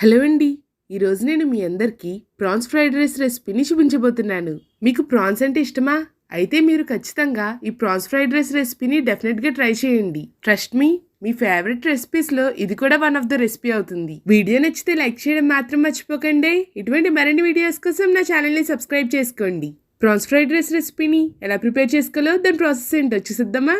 Hello అండి. ఈరోజు నేను మీ అందరికీ ప్రాన్స్ ఫ్రైడ్ రైస్ రెసిపీని చూపించబోతున్నాను. మీకు ప్రాన్స్ అంటే ఇష్టమా? అయితే మీరు ఖచ్చితంగా ఈ ప్రాన్స్ ఫ్రైడ్ రైస్ రెసిపీని డెఫినెట్గా ట్రై చేయండి. ట్రస్ట్ మీ మీ ఫేవరెట్ రెసిపీస్లో ఇది కూడా వన్ ఆఫ్ ద రెసిపీ అవుతుంది. వీడియో నచ్చితే లైక్ చేయడం మాత్రం మర్చిపోకండి. ఇటువంటి మరిన్ని వీడియోస్ కోసం నా ఛానల్ని సబ్స్క్రైబ్ చేసుకోండి. ప్రాన్స్ ఫ్రైడ్ రైస్ రెసిపీని ఎలా ప్రిపేర్ చేసుకోవాలో దాని ప్రాసెస్ ఏంటో చూసిద్దామా?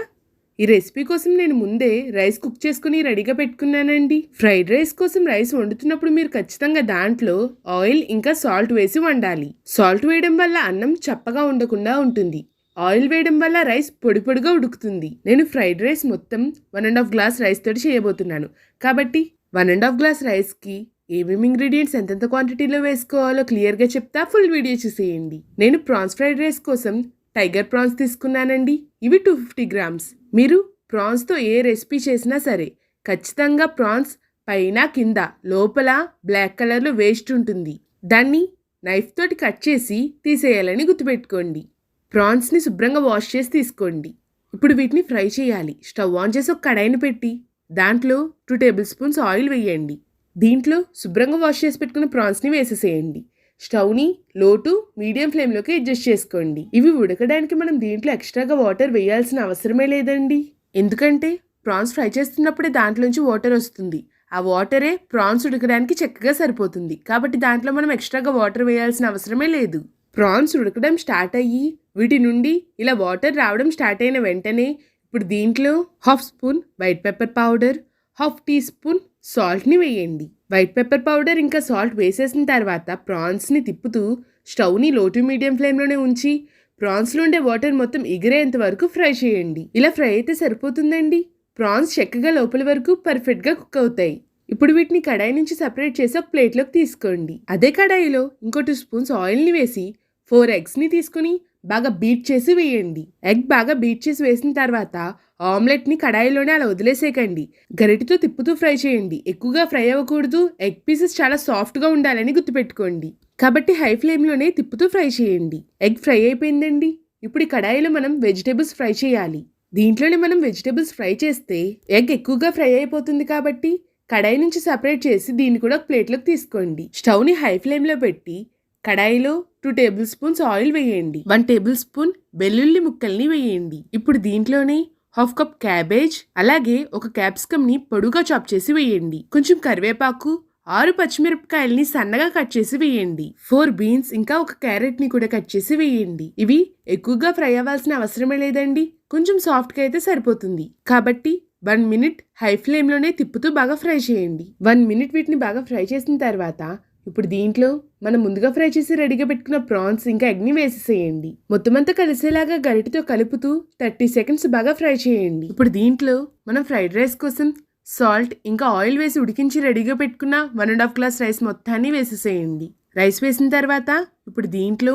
ఈ రెసిపీ కోసం నేను ముందే రైస్ కుక్ చేసుకుని రెడీగా పెట్టుకున్నానండి. ఫ్రైడ్ రైస్ కోసం రైస్ వండుతున్నప్పుడు మీరు ఖచ్చితంగా దాంట్లో ఆయిల్ ఇంకా సాల్ట్ వేసి వండాలి. సాల్ట్ వేయడం వల్ల అన్నం చప్పగా ఉండకుండా ఉంటుంది. ఆయిల్ వేయడం వల్ల రైస్ పొడి పొడిగా ఉడుకుతుంది. నేను ఫ్రైడ్ రైస్ మొత్తం one and half glass rice తోటి చేయబోతున్నాను. కాబట్టి వన్ అండ్ హాఫ్ గ్లాస్ రైస్కి ఏమేమి ఇంగ్రీడియంట్స్ ఎంతెంత క్వాంటిటీలో వేసుకోవాలో క్లియర్గా చెప్తా ఫుల్ వీడియో చూసేయండి. నేను ప్రాన్స్ ఫ్రైడ్ రైస్ కోసం టైగర్ ప్రాన్స్ తీసుకున్నానండి. ఇవి టూ ఫిఫ్టీ గ్రామ్స్. మీరు ప్రాన్స్తో ఏ రెసిపీ చేసినా సరే ఖచ్చితంగా ప్రాన్స్ పైన కింద లోపల బ్లాక్ కలర్లో వేస్ట్ ఉంటుంది. దాన్ని నైఫ్ తోటి కట్ చేసి తీసేయాలని గుర్తుపెట్టుకోండి. ప్రాన్స్ని శుభ్రంగా వాష్ చేసి తీసుకోండి. ఇప్పుడు వీటిని ఫ్రై చేయాలి. స్టవ్ ఆన్ చేసి ఒక కడాయిని పెట్టి దాంట్లో టూ టేబుల్ స్పూన్స్ ఆయిల్ వేయండి. దీంట్లో శుభ్రంగా వాష్ చేసి పెట్టుకున్న ప్రాన్స్ని వేసేసేయండి. స్టవ్ని లోటు మీడియం ఫ్లేమ్లోకి అడ్జస్ట్ చేసుకోండి. ఇవి ఉడకడానికి మనం దీంట్లో ఎక్స్ట్రాగా వాటర్ వేయాల్సిన అవసరమే లేదండి. ఎందుకంటే ప్రాన్స్ ఫ్రై చేస్తున్నప్పుడే దాంట్లోంచి వాటర్ వస్తుంది. ఆ వాటరే ప్రాన్స్ ఉడకడానికి చక్కగా సరిపోతుంది. కాబట్టి దాంట్లో మనం ఎక్స్ట్రాగా వాటర్ వేయాల్సిన అవసరమే లేదు. ప్రాన్స్ ఉడకడం స్టార్ట్ అయ్యి వీటి నుండి ఇలా వాటర్ రావడం స్టార్ట్ అయిన వెంటనే ఇప్పుడు దీంట్లో half spoon white pepper powder half teaspoon సాల్ట్ని వేయండి. వైట్ పెప్పర్ పౌడర్ ఇంకా సాల్ట్ వేసేసిన తర్వాత ప్రాన్స్ని తిప్పుతూ స్టవ్ని లోటు మీడియం ఫ్లేమ్లోనే ఉంచి ప్రాన్స్లో ఉండే వాటర్ మొత్తం ఎగిరేంత వరకు ఫ్రై చేయండి. ఇలా ఫ్రై అయితే సరిపోతుందండి. ప్రాన్స్ చక్కగా లోపల వరకు పర్ఫెక్ట్గా కుక్ అవుతాయి. ఇప్పుడు వీటిని కడాయి నుంచి సపరేట్ చేసి ఒక ప్లేట్లోకి తీసుకోండి. అదే కడాయిలో ఇంకో టూ స్పూన్స్ ఆయిల్ని వేసి ఫోర్ ఎగ్స్ని తీసుకుని బాగా బీట్ చేసి వేయండి. ఎగ్ బాగా బీట్ చేసి వేసిన తర్వాత ఆమ్లెట్ని కడాయిలోనే అలా వదిలేసేయకండి. గరిటితో తిప్పుతూ ఫ్రై చేయండి. ఎక్కువగా ఫ్రై అవ్వకూడదు. ఎగ్ పీసెస్ చాలా సాఫ్ట్గా ఉండాలని గుర్తుపెట్టుకోండి. కాబట్టి హై ఫ్లేమ్లోనే తిప్పుతూ ఫ్రై చేయండి. ఎగ్ ఫ్రై అయిపోయిందండి. ఇప్పుడు ఈ కడాయిలో మనం వెజిటేబుల్స్ ఫ్రై చేయాలి. దీంట్లోనే మనం వెజిటేబుల్స్ ఫ్రై చేస్తే ఎగ్ ఎక్కువగా ఫ్రై అయిపోతుంది కాబట్టి కడాయి నుంచి సపరేట్ చేసి దీన్ని కూడా ఒక ప్లేట్లోకి తీసుకోండి. స్టవ్ని హై ఫ్లేమ్లో పెట్టి కడాయిలో టూ టేబుల్ స్పూన్స్ ఆయిల్ వేయండి. వన్ టేబుల్ స్పూన్ వెల్లుల్లి ముక్కల్ని వేయండి. ఇప్పుడు దీంట్లోనే హాఫ్ కప్ క్యాబేజ్ అలాగే ఒక క్యాప్సికమ్ని పొడుగా చాప్ చేసి వేయండి. కొంచెం కరివేపాకు ఆరు పచ్చిమిరపకాయల్ని సన్నగా కట్ చేసి వేయండి. ఫోర్ బీన్స్ ఇంకా ఒక క్యారెట్ని కూడా కట్ చేసి వేయండి. ఇవి ఎక్కువగా ఫ్రై అవ్వాల్సిన అవసరమే లేదండి. కొంచెం సాఫ్ట్గా అయితే సరిపోతుంది. కాబట్టి వన్ మినిట్ హై ఫ్లేమ్లోనే తిప్పుతూ బాగా ఫ్రై చేయండి. వన్ మినిట్ వీటిని బాగా ఫ్రై చేసిన తర్వాత ఇప్పుడు దీంట్లో మనం ముందుగా ఫ్రై చేసి రెడీగా పెట్టుకున్న ప్రాన్స్ ఇంకా ఎగ్ని వేసేసేయండి. మొత్తం అంతా కలిసేలాగా గరిటితో కలుపుతూ థర్టీ సెకండ్స్ బాగా ఫ్రై చేయండి. ఇప్పుడు దీంట్లో మనం ఫ్రైడ్ రైస్ కోసం సాల్ట్ ఇంకా ఆయిల్ వేసి ఉడికించి రెడీగా పెట్టుకున్న one and half glass rice మొత్తాన్ని వేసేసేయండి. రైస్ వేసిన తర్వాత ఇప్పుడు దీంట్లో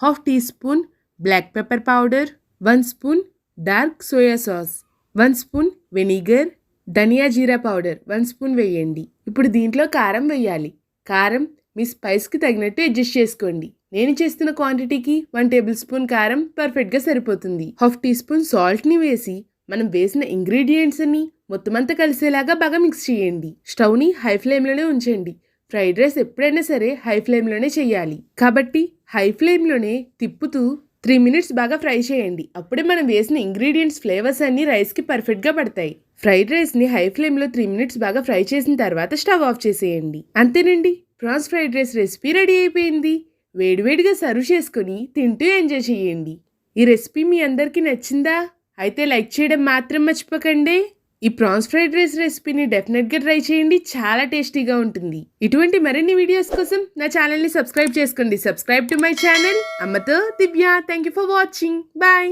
half teaspoon black pepper powder one spoon dark soya sauce one spoon vinegar ధనియా జీరా పౌడర్ వన్ స్పూన్ వేయండి. ఇప్పుడు దీంట్లో కారం వేయాలి. కారం మీ స్పైస్కి తగినట్టు అడ్జస్ట్ చేసుకోండి. నేను చేస్తున్న క్వాంటిటీకి వన్ టేబుల్ స్పూన్ కారం పర్ఫెక్ట్గా సరిపోతుంది. హాఫ్ టీ స్పూన్ సాల్ట్ని వేసి మనం వేసిన ఇంగ్రీడియంట్స్ అన్ని మొత్తం అంతా కలిసేలాగా బాగా మిక్స్ చేయండి. స్టవ్ని హై ఫ్లేమ్లోనే ఉంచండి. ఫ్రైడ్ రైస్ ఎప్పుడైనా సరే హై ఫ్లేమ్లోనే చేయాలి. కాబట్టి హై ఫ్లేమ్లోనే తిప్పుతూ త్రీ మినిట్స్ బాగా ఫ్రై చేయండి. అప్పుడే మనం వేసిన ఇంగ్రీడియంట్స్ ఫ్లేవర్స్ అన్ని రైస్కి పర్ఫెక్ట్గా పడతాయి. ఫ్రైడ్ రైస్ని హై ఫ్లేమ్లో త్రీ మినిట్స్ బాగా ఫ్రై చేసిన తర్వాత స్టవ్ ఆఫ్ చేసేయండి. అంతేనండి? Prawns fried rice recipe ready అయిపోయింది. వేడివేడిగా సర్వ్ చేసుకొని తింటూ ఎంజాయ్ చేయండి. ఈ రెసిపీ మీ అందరికీ నచ్చిందా? అయితే లైక్ చేయడం మాత్రం మర్చిపోకండి. ఈ ప్రాన్స్ ఫ్రైడ్ రైస్ రెసిపీని డెఫినెట్గా ట్రై చేయండి. చాలా టేస్టీగా ఉంటుంది. ఇటువంటి మరిన్ని వీడియోస్ కోసం నా ఛానల్ని సబ్స్క్రైబ్ చేసుకోండి. Subscribe to my channel. అమ్మతో Divya. Thank you for watching bye